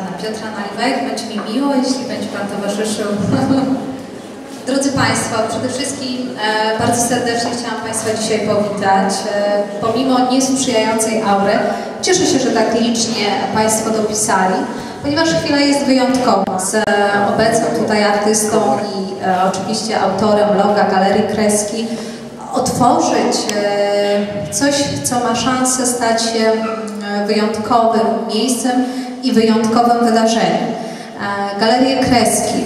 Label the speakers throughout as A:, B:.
A: pana Piotra Naliwajka. Będzie mi miło, jeśli będzie pan towarzyszył. Drodzy Państwo, przede wszystkim e, bardzo serdecznie chciałam Państwa dzisiaj powitać. E, pomimo niesprzyjającej aury, cieszę się, że tak licznie Państwo dopisali, ponieważ chwila jest wyjątkowa z e, obecnym tutaj artystą i e, oczywiście autorem loga Galerii Kreski otworzyć e, coś, co ma szansę stać się mm, wyjątkowym miejscem i wyjątkowym wydarzeniem. E, Galerię Kreski.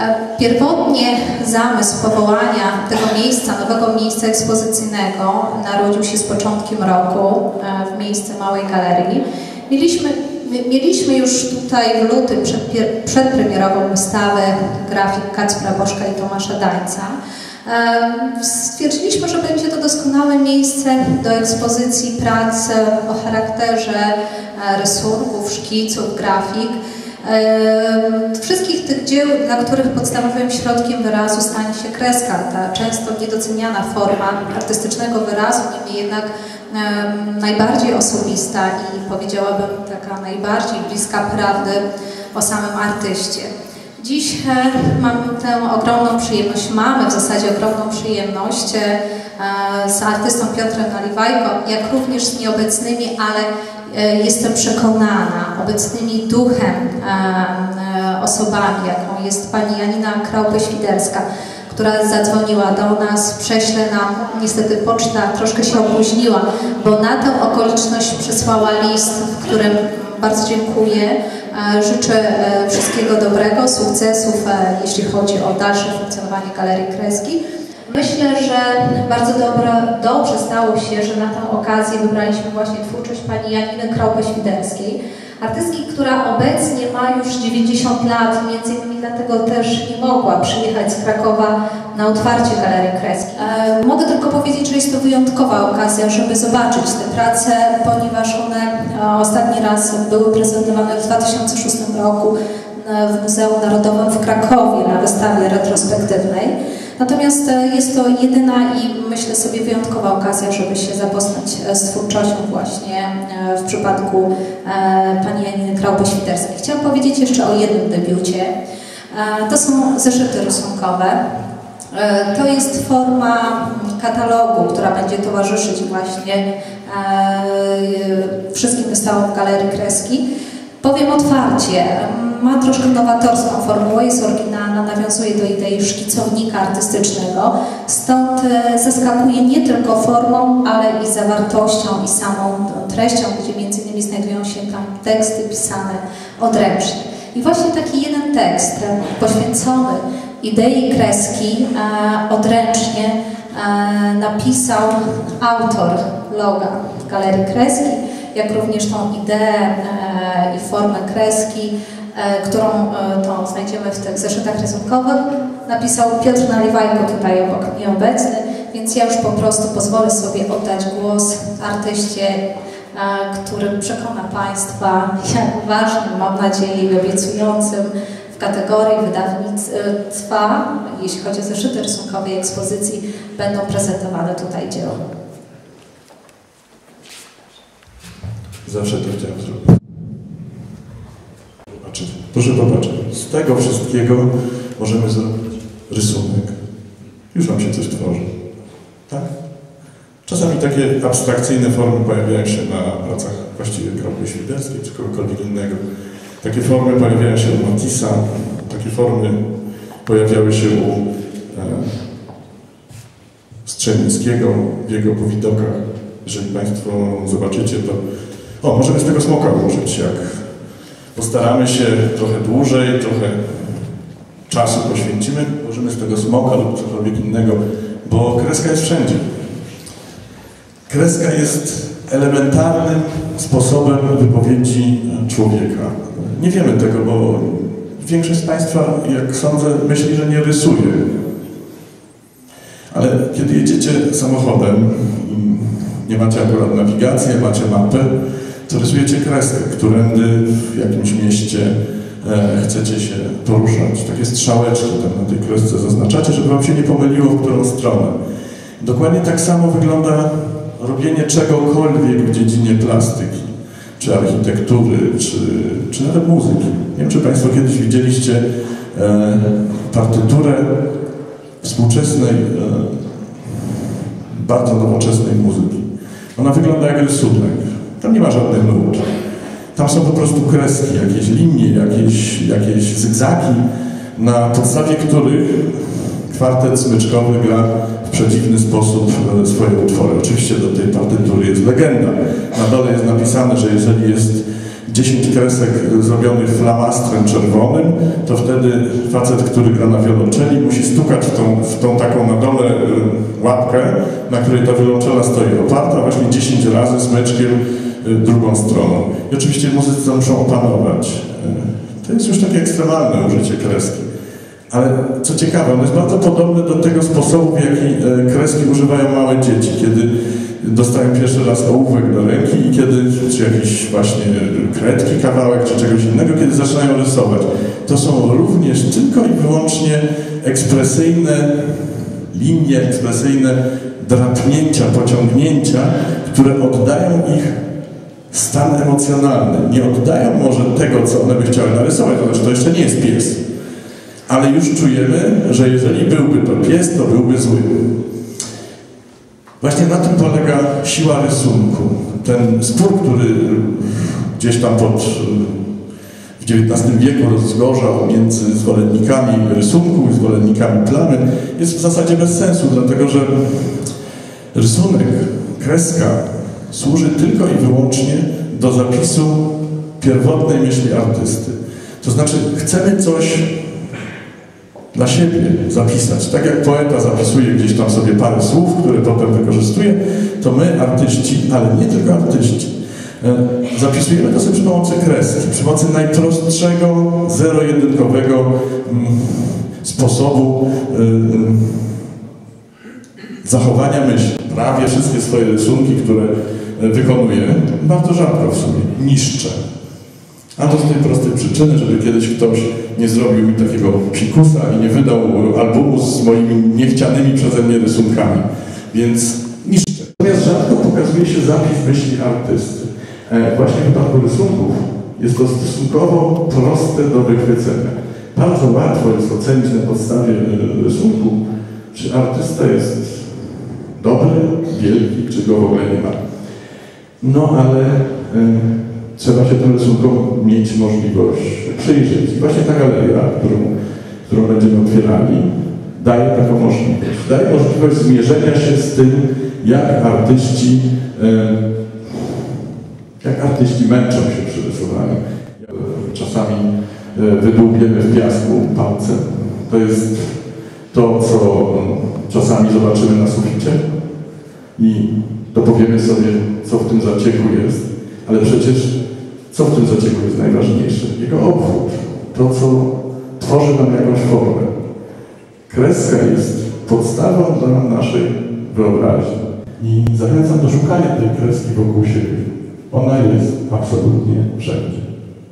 A: E, Pierwotnie zamysł powołania tego miejsca, nowego miejsca ekspozycyjnego narodził się z początkiem roku e, w miejsce Małej Galerii. Mieliśmy, mi- mieliśmy już tutaj w lutym przed, przedpremierową wystawę grafik Kacpra Bożka i Tomasza Dańca. Stwierdziliśmy, że będzie to doskonałe miejsce do ekspozycji prac e, o charakterze e, rysunków, szkiców, grafik. Wszystkich tych dzieł, dla których podstawowym środkiem wyrazu stanie się kreska, ta często niedoceniana forma artystycznego wyrazu, niemniej jednak najbardziej osobista i powiedziałabym taka najbardziej bliska prawdy o samym artyście. Dziś e, mam tę ogromną przyjemność, mamy w zasadzie ogromną przyjemność e, z artystą Piotrem Naliwajko, jak również z nieobecnymi, ale e, jestem przekonana, obecnymi duchem osobami, jaką jest pani Janina Krałpę-Świderska, która zadzwoniła do nas, prześle nam, niestety poczta troszkę się opóźniła, bo na tę okoliczność przesłała list, w którym bardzo dziękuję. E, Życzę e, wszystkiego dobrego, sukcesów, e, jeśli chodzi o dalsze funkcjonowanie Galerii Kreski. Myślę, że bardzo dobro, dobrze stało się, że na tę okazję wybraliśmy właśnie twórczość pani Janiny Krałpy-Świderskiej, artystki, która obecnie ma już 90 lat, między innymi dlatego też nie mogła przyjechać z Krakowa na otwarcie Galerii Kreski. Mogę tylko powiedzieć, że jest to wyjątkowa okazja, żeby zobaczyć te prace, ponieważ one ostatni raz były prezentowane w 2006 roku w Muzeum Narodowym w Krakowie na wystawie retrospektywnej. Natomiast e, jest to jedyna i myślę sobie wyjątkowa okazja, żeby się zapoznać e, z twórczością właśnie e, w przypadku pani Janiny Krałby-Świderskiej. Chciałam powiedzieć jeszcze o jednym debiucie. To są zeszyty rysunkowe. E, To jest forma katalogu, która będzie towarzyszyć właśnie e, wszystkim wystawom Galerii Kreski. Powiem otwarcie, ma troszkę nowatorską formułę, jest oryginalna, nawiązuje do idei szkicownika artystycznego, stąd e, zaskakuje nie tylko formą, ale i zawartością i samą treścią, gdzie między innymi znajdują się tam teksty pisane odręcznie. I właśnie taki jeden tekst poświęcony idei kreski e, odręcznie e, napisał autor loga Galerii Kreski, jak również tą ideę e, i formę kreski, którą tą znajdziemy w tych zeszytach rysunkowych, napisał Piotr Naliwajko tutaj obok mnie obecny, więc ja już po prostu pozwolę sobie oddać głos artyście, który przekona Państwa, jak ważnym, mam nadzieję, i obiecującym kategorii wydawnictwa, jeśli chodzi o zeszyty rysunkowe i ekspozycji, będą prezentowane tutaj dzieła.
B: Zawsze to chciałem zrobić. Proszę popatrzeć, z tego wszystkiego możemy zrobić rysunek. Już Wam się coś tworzy. Tak? Czasami takie abstrakcyjne formy pojawiają się na pracach właściwie kropli świderskiej czy kogokolwiek innego. Takie formy pojawiają się u Matissa, takie formy pojawiały się u e, w jego powidokach. Jeżeli Państwo zobaczycie, to o, możemy z tego smoka użyć, jak postaramy się trochę dłużej, trochę czasu poświęcimy, użymy z tego smoka lub cokolwiek innego, bo kreska jest wszędzie. Kreska jest elementarnym sposobem wypowiedzi człowieka. Nie wiemy tego, bo większość z Państwa, jak sądzę, myśli, że nie rysuje. Ale kiedy jedziecie samochodem, nie macie akurat nawigacji, macie mapę, to rysujecie kreskę, którędy w jakimś mieście e, chcecie się poruszać. Takie strzałeczki tam na tej kresce zaznaczacie, żeby Wam się nie pomyliło, w którą stronę. Dokładnie tak samo wygląda robienie czegokolwiek w dziedzinie plastyki. Czy architektury, czy, czy nawet muzyki. Nie wiem, czy Państwo kiedyś widzieliście e, partyturę współczesnej, e, bardzo nowoczesnej muzyki. Ona wygląda jak rysunek. Tam nie ma żadnych nut. Tam są po prostu kreski, jakieś linie, jakieś, jakieś zygzaki, na podstawie których kwartet smyczkowy gra w przedziwny sposób e, swoje utwory. Oczywiście do tej partytury jest legenda. Na dole jest napisane, że jeżeli jest 10 kresek zrobionych flamastrem czerwonym, to wtedy facet, który gra na wiolonczeli, musi stukać w tą, w tą taką na dole e, łapkę, na której ta wiolonczela stoi oparta właśnie 10 razy smyczkiem e, drugą stroną. I oczywiście muzycy to muszą opanować. To jest już takie ekstremalne użycie kreski. Ale co ciekawe, on jest bardzo podobny do tego sposobu, w jaki e, kreski używają małe dzieci, kiedy dostają pierwszy raz ołówek do ręki i kiedy, czy jakiś właśnie kredki, kawałek, czy czegoś innego, kiedy zaczynają rysować. To są również tylko i wyłącznie ekspresyjne linie, ekspresyjne drapnięcia, pociągnięcia, które oddają ich stan emocjonalny. Nie oddają może tego, co one by chciały narysować, znaczy to jeszcze nie jest pies ale już czujemy, że jeżeli byłby to pies, to byłby zły. Właśnie na tym polega siła rysunku. Ten spór, który gdzieś tam pod, w XIX wieku rozgorzał między zwolennikami rysunku i zwolennikami plamy, jest w zasadzie bez sensu, dlatego że rysunek, kreska służy tylko i wyłącznie do zapisu pierwotnej myśli artysty. To znaczy, chcemy coś dla siebie zapisać. Tak jak poeta zapisuje gdzieś tam sobie parę słów, które potem wykorzystuje, to my, artyści, ale nie tylko artyści, e, zapisujemy to sobie przy pomocy kreski, przy pomocy najprostszego, zero-jedynkowego mm, sposobu e, zachowania myśli. Prawie wszystkie swoje rysunki, które e, wykonuję, bardzo rzadko w sumie niszczę. A to z tej prostej przyczyny, żeby kiedyś ktoś nie zrobił mi takiego pikusa i nie wydał albumu z moimi niechcianymi przeze mnie rysunkami. Więc niszczę. Natomiast rzadko pokazuje się zapis myśli artysty. E, właśnie w wypadku rysunków jest to stosunkowo proste do wychwycenia. Bardzo łatwo jest ocenić na podstawie e, rysunku, czy artysta jest dobry, wielki, czy go w ogóle nie ma. No ale e, trzeba się tym rysunkom mieć możliwość przyjrzeć. I właśnie ta galeria, którą, którą będziemy otwierali, daje taką możliwość. Daje możliwość zmierzenia się z tym, jak artyści, jak artyści męczą się przy rysowaniu. Czasami e, wydłubiemy w piasku palcem. To jest to, co czasami zobaczymy na suficie i dopowiemy sobie, co w tym zacieku jest. Ale przecież co w tym zacieku jest najważniejsze? Jego obwód. To, co tworzy nam jakąś formę. Kreska jest podstawą dla naszej wyobraźni. I zachęcam do szukania tej kreski wokół siebie. Ona jest absolutnie wszędzie.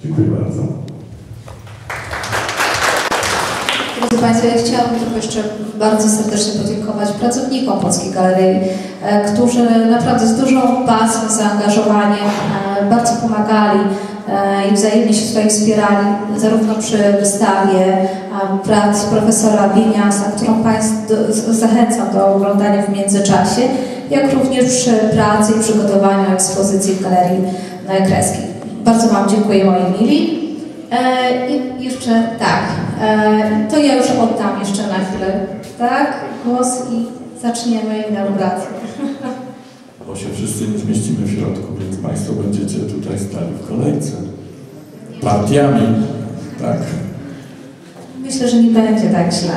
B: Dziękuję bardzo.
A: Drodzy Państwo, ja chciałabym tylko jeszcze bardzo serdecznie podziękować pracownikom Polskiej Galerii, e, którzy naprawdę z dużą pasją, zaangażowaniem e, bardzo pomagali e, i wzajemnie się tutaj wspierali, zarówno przy wystawie prac profesora Bieniasa, którą Państwu zachęcam do oglądania w międzyczasie, jak również przy pracy i przygotowaniu ekspozycji w Galerii Kreski. Bardzo Wam dziękuję, moi mili. E, I jeszcze tak, e, to ja już oddam jeszcze na chwilę, tak, głos i zaczniemy inaugurację.
B: Bo się wszyscy nie zmieścimy w środku, więc Państwo będziecie tutaj stali w kolejce. Partiami, tak.
A: Myślę, że nie będzie tak źle.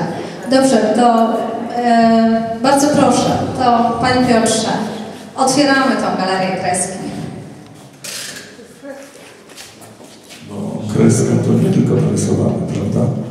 A: Dobrze, to e, bardzo proszę, to Panie Piotrze, otwieramy tą galerię kreski.
B: kreska to nie tylko narysowane, prawda?